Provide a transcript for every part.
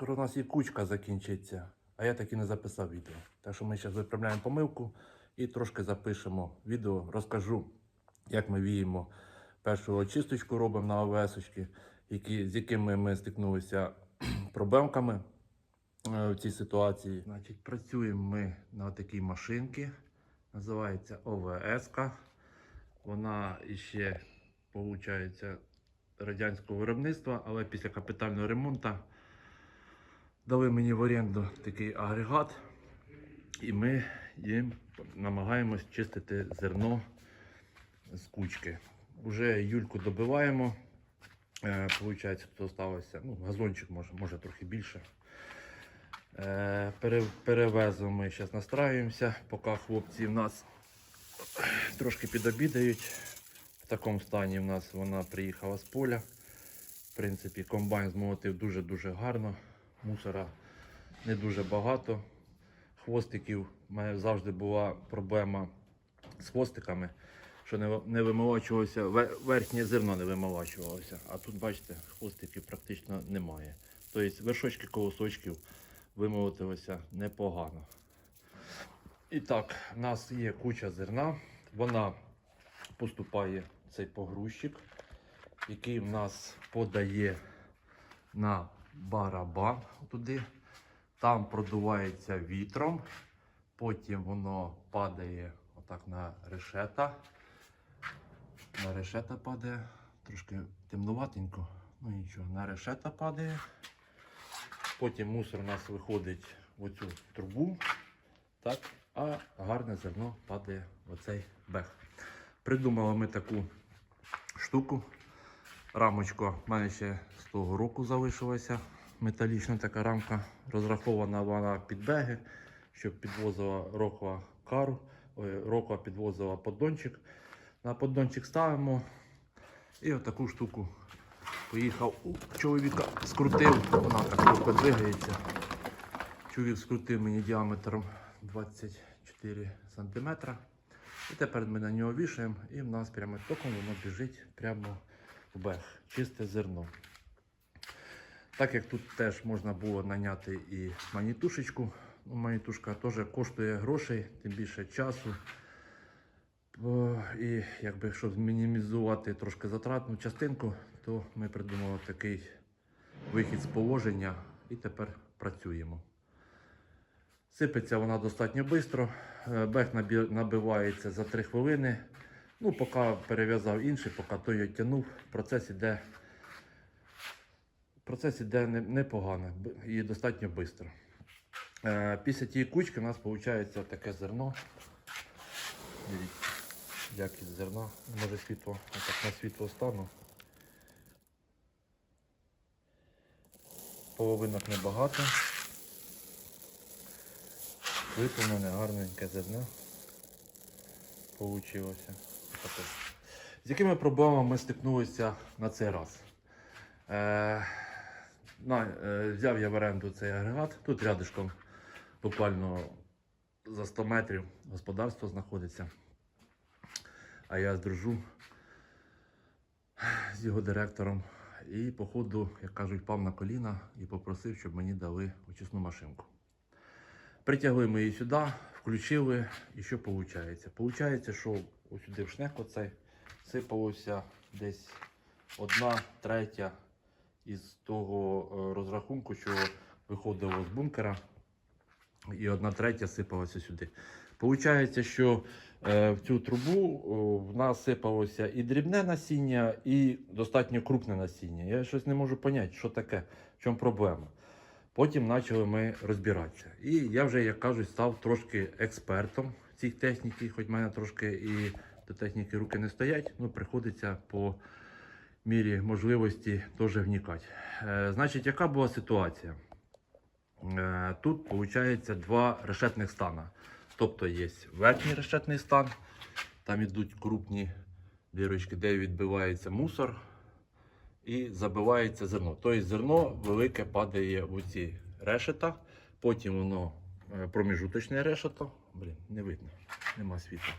Скоро у нас і кучка закінчиться, а я так і не записав відео. Так що ми зараз виправляємо помилку і трошки запишемо відео, розкажу, як ми віємо першу очисточку робимо на ОВС, які, з якими ми стикнулися проблемками е, в цій ситуації. Значить, працюємо ми на такій машинці, називається ОВС. Вона іще, виходить, радянського виробництва, але після капітального ремонту дали мені в оренду такий агрегат, і ми їм намагаємось чистити зерно з кучки. Уже юльку добиваємо. Е, Получається, тут залишилося, ну, газончик може, може трохи більше. Е, пере, перевеземо ми зараз настраюємося, поки хлопці в нас трошки підобідають. В такому стані в нас вона приїхала з поля. В принципі, комбайн змолотив дуже-дуже гарно. Мусора не дуже багато. Хвостиків у мене завжди була проблема з хвостиками, що не, ви- не вимолочувалося, верхнє зерно не вимолочувалося. А тут, бачите, хвостиків практично немає. Тобто вершочки колосочків вимолотилися непогано. І так, в нас є куча зерна. Вона поступає цей погрузчик, який в нас подає на барабан туди. Там продувається вітром, потім воно падає отак на решета. На решета падає, трошки темнуватенько, ну нічого, на решета падає. Потім мусор у нас виходить в оцю трубу, так, а гарне зерно падає в оцей бех. Придумали ми таку штуку. Рамочка в мене ще з того року залишилася. Металічна така рамка, розрахована вона під беги, щоб підвозила рокова кару, ой, рокова підвозила поддончик. На поддончик ставимо і отаку штуку поїхав у чоловіка, скрутив, вона так трохи двигається. Чоловік скрутив мені діаметром 24 см. І тепер ми на нього вішаємо і в нас прямо током воно біжить прямо в бег. Чисте зерно. Так як тут теж можна було наняти і манітушечку. Ну, манітушка теж коштує грошей, тим більше часу. І якби, щоб мінімізувати трошки затратну частинку, то ми придумали такий вихід з положення і тепер працюємо. Сипеться вона достатньо швидко. Бег набивається за 3 хвилини. Ну, поки перев'язав інший, поки той його тягнув, процес іде, процес іде непогано і достатньо швидко. Е, Після тієї кучки у нас виходить таке зерно. Дивіться, якість зерна. Може світло, отак на світло стану. Половинок небагато. Виповнене гарненьке зерно. Получилося. Таке. З якими проблемами ми стикнулися на цей раз? Е, на, е, взяв я в оренду цей агрегат. Тут рядишком буквально за 100 метрів господарство знаходиться. А я дружу з його директором. І, походу, як кажуть, впав на коліна і попросив, щоб мені дали очисну машинку. Притягли ми її сюди, включили, і що виходить? Получається, що ось сюди в шнек оцей сипалося десь одна третя із того е, розрахунку, що виходило з бункера, і одна третя сипалася сюди. Получається, що е, в цю трубу о, в нас сипалося і дрібне насіння, і достатньо крупне насіння. Я щось не можу зрозуміти, що таке, в чому проблема. Потім почали ми розбиратися. І я вже, як кажуть, став трошки експертом цій техніці, хоч в мене трошки і до техніки руки не стоять, ну приходиться по мірі можливості теж вникати. Е, значить, яка була ситуація? Е, тут виходить два решетних стана. Тобто є верхній решетний стан, там йдуть крупні дірочки, де відбивається мусор і забивається зерно. Тобто зерно велике падає в ці решета, потім воно е, проміжуточне решето. Блін, не видно, нема світла.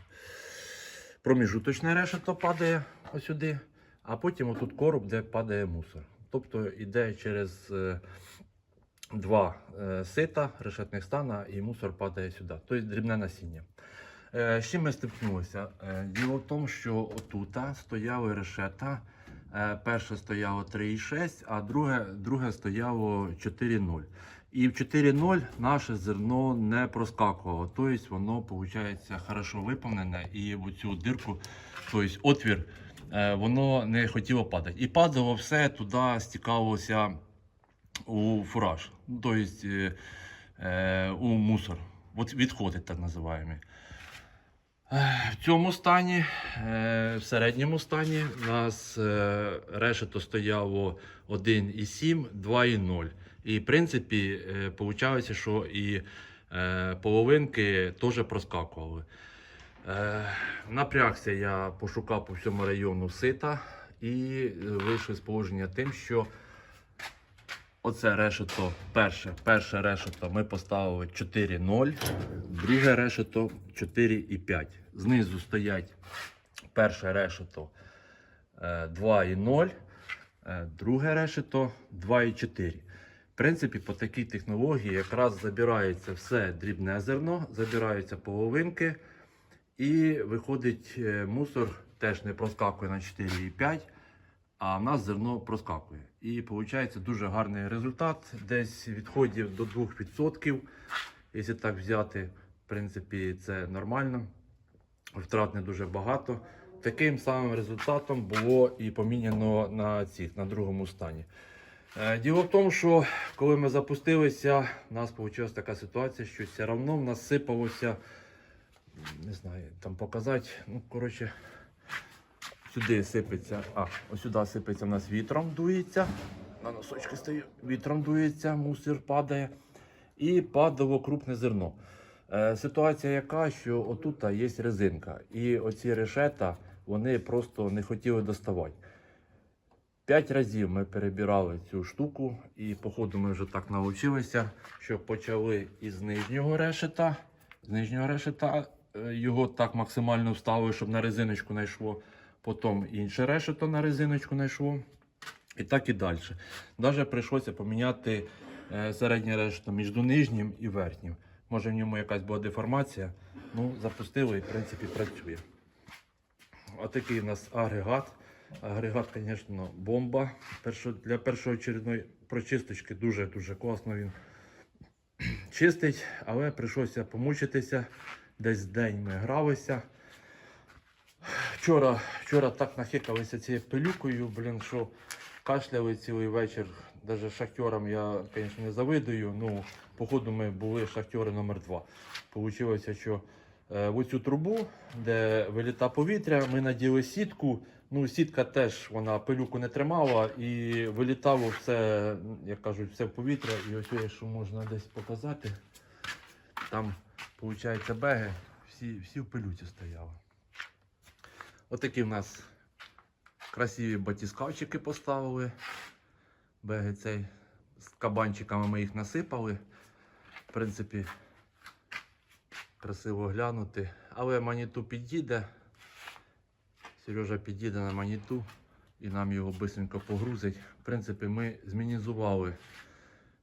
Проміжуточне решето падає ось сюди, а потім отут короб, де падає мусор. Тобто йде через е, два е, сита, решетних стана і мусор падає сюди. Тобто дрібне насіння. З чим ми стикнулися? Е, діло в тому, що отута стояли решета. Е, перше стояло 3,6, а друге, друге стояло 4,0. І в 4.0 наше зерно не проскакувало. Тобто воно, виходить, хорошо виповнене і в цю дирку, тобто отвір, е, воно не хотіло падати. І падало все туди, стікалося у фураж, тобто е, у мусор. Відходи так називаємо. Е, В цьому стані, е, в середньому стані, у нас е, решето стояло 1,7, 2,0. І в принципі, виходить, що і е, половинки теж проскакували. Е, напрягся я пошукав по всьому району сита і вийшов з положення тим, що оце решето, перше, перше решето ми поставили 4,0, друге решето 4,5. Знизу стоять перше решето е, 2,0, е, друге решето 2,4. В принципі, по такій технології якраз забирається все дрібне зерно, забираються половинки, і виходить е, мусор теж не проскакує на 4,5, а в нас зерно проскакує. І виходить дуже гарний результат. Десь відходів до 2%. Якщо так взяти, в принципі, це нормально. Втрат не дуже багато. Таким самим результатом було і поміняно на цих, на другому стані. Е, Діло в тому, що коли ми запустилися, у нас вийшла така ситуація, що все одно в нас сипалося, не знаю, там показати, ну, коротше, сюди сипеться, а, сюди сипеться в нас вітром дується. На носочки стою, вітром дується, мусор падає. І падало крупне зерно. Е, ситуація яка, що отут є резинка. І оці решета вони просто не хотіли доставати. П'ять разів ми перебирали цю штуку, і походу ми вже так навчилися, що почали із нижнього решета. З нижнього решета е, його так максимально вставили, щоб на резиночку не йшло. Потім інше решето на резиночку не йшло. І так і далі. Навіть прийшлося поміняти е, середнє решето між нижнім і верхнім. Може в ньому якась була деформація. Ну, запустили і в принципі працює. Отакий у нас агрегат. Агрегат, звісно, бомба. Для першоочередної прочисточки дуже-дуже класно він чистить, але прийшлося помучитися. Десь день ми гралися. Вчора, вчора так нахикалися цією пилюкою, блін, що кашляли цілий вечір. Навіть шахтерам я, звісно, не завидую. Ну, походу, ми були шахтери номер 2 Получилося, що е, в оцю трубу, де виліта повітря, ми наділи сітку. Ну, сітка теж вона пилюку не тримала і вилітало все, як кажуть, все в повітря. І ось якщо можна десь показати, там, виходить, беги, всі, всі в пилюці стояли. Отакі в нас красиві батіскавчики поставили. Цей з кабанчиками ми їх насипали. В принципі, красиво глянути. Але маніту підійде. Сережа підійде на маніту і нам його швидко погрузить. В принципі, ми змінізували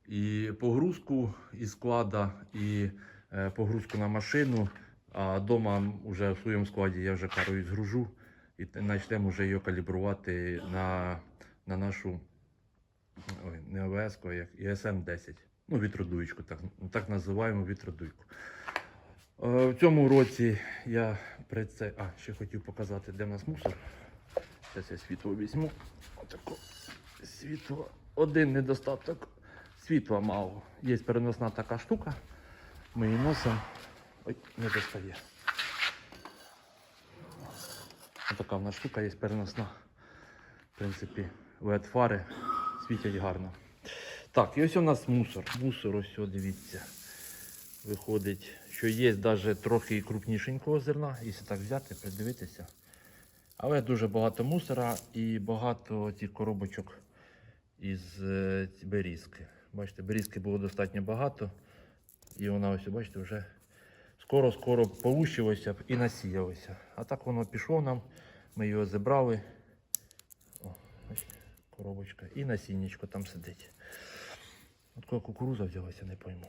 і погрузку із склада, і е, погрузку на машину. А вдома вже в своєму складі я вже карою згружу і почнемо вже її калібрувати на, на нашу ой, не ОВС, а як ІСМ 10. Ну, вітродуєчку, так, так називаємо вітродуйку. Е, В цьому році я при це. А, ще хотів показати, де в нас мусор. Зараз я світло візьму. Отако. Світло. Один недостаток. Світла мало. Є переносна така штука. Ми її носимо. Ой, не достає. Отака в нас штука є переносна. В принципі, led фари світять гарно. Так, і ось у нас мусор. Мусор, ось, о, дивіться. Виходить, що є навіть трохи крупнішенького зерна, якщо так взяти, придивитися. Але дуже багато мусора і багато тих коробочок із е, берізки. Бачите, берізки було достатньо багато. І вона ось, бачите, вже скоро-скоро полущилося б і насіялося. А так воно пішло нам. Ми його зібрали. О, коробочка. І насіннячко там сидить. Откуда кукуруза взялася, не пойму.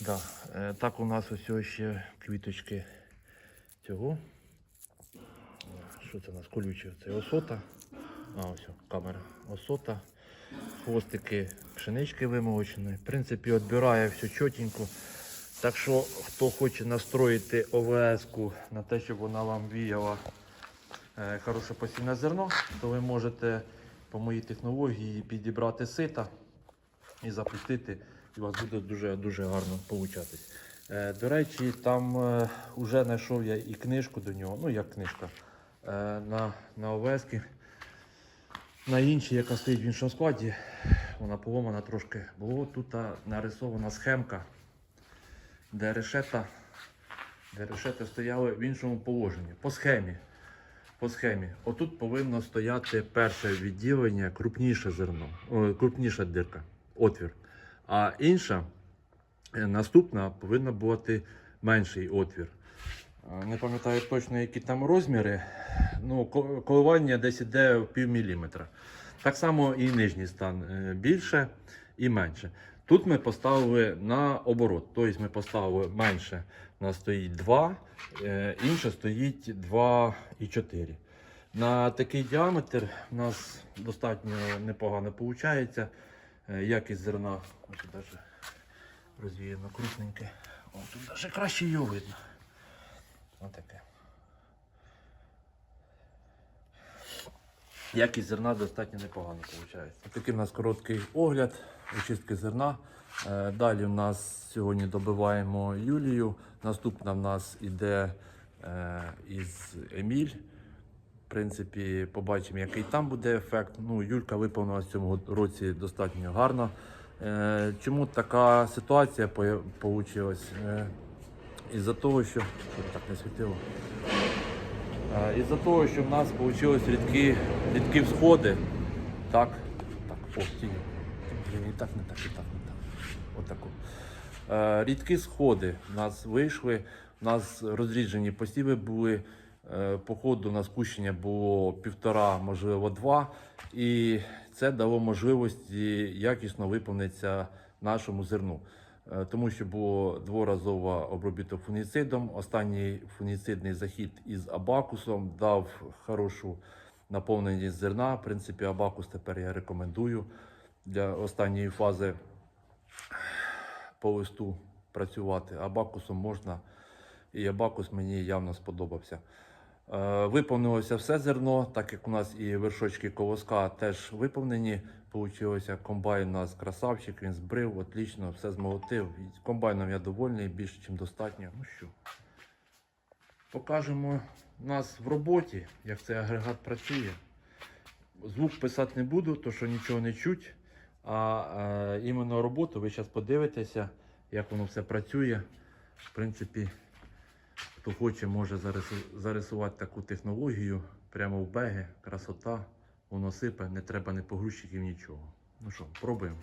Да. е, Так у нас ось ще квіточки цього. Що це у нас колюче? Це осота. А, ось камера. Осота. Хвостики пшенички вимолочені. В принципі, відбирає все чотенько. Так що, хто хоче настроїти ОВС-ку на те, щоб вона вам віяла е, хороше посівне зерно, то ви можете по моїй технології підібрати сита і запустити, і у вас буде дуже дуже гарно получатись. Е, до речі, там е, вже знайшов я і книжку до нього, ну як книжка, е, на, на ОВС. На іншій, яка стоїть в іншому складі, вона поломана трошки. Було тут нарисована схемка, де решета, де решета стояли в іншому положенні. По схемі. По схемі. Отут повинно стояти перше відділення, крупніше зерно, крупніша дирка, отвір. А інша, е, наступна, повинна бути менший отвір. Е, Не пам'ятаю точно, які там розміри. Ну, коливання десь іде в пів міліметра. Так само і нижній стан е, більше і менше. Тут ми поставили на оборот. Тобто ми поставили менше, у нас стоїть 2, е, інше стоїть 2,4. На такий діаметр у нас достатньо непогано виходить. Якість зерна, ось тут навіть розвіяно крупненьке. О, тут навіть краще його видно. Отаке. Якість зерна достатньо непогано виходить. Такий у нас короткий огляд очистки зерна. Е, Далі в нас сьогодні добиваємо Юлію. Наступна в нас іде е, із Еміль. В принципі, побачимо, який там буде ефект. Ну, Юлька виповнила в цьому році достатньо гарно. Е, Чому така ситуація вийшла? Із-за того, що так не світило. Із-за того, що в нас вийшли рідкі, рідкі всходи. Так, так, о, тінь. Блін, і так, не так, і так, не так. Отако. Е, рідкі сходи в нас вийшли, у нас розріджені посіви були. Е, по ходу на спущення було півтора, можливо, два. І це дало можливості якісно виповнитися нашому зерну. Е, Тому що було дворазово обробіток фуніцидом. Останній фуніцидний захід із абакусом дав хорошу наповненість зерна. В принципі, абакус тепер я рекомендую для останньої фази по листу працювати. Абакусом можна, і абакус мені явно сподобався. Е, Виповнилося все зерно, так як у нас і вершочки колоска теж виповнені. Получилося комбайн у нас красавчик, він збрив, отлично, все змолотив. Комбайном я довольний, більше, ніж достатньо. Ну що, покажемо нас в роботі, як цей агрегат працює. Звук писати не буду, то що нічого не чуть. А е, іменно роботу ви зараз подивитеся, як воно все працює. В принципі, хто хоче, може зарису- зарисувати таку технологію прямо в беги, красота, воно сипе, не треба ні погрузчиків, нічого. Ну що, пробуємо.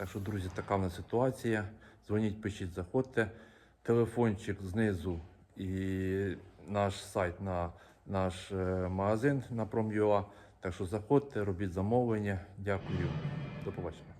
Так що, друзі, така в нас ситуація. Дзвоніть, пишіть, заходьте. Телефончик знизу і наш сайт на наш е, магазин на Prom.ua. Так що заходьте, робіть замовлення. Дякую. До побачення.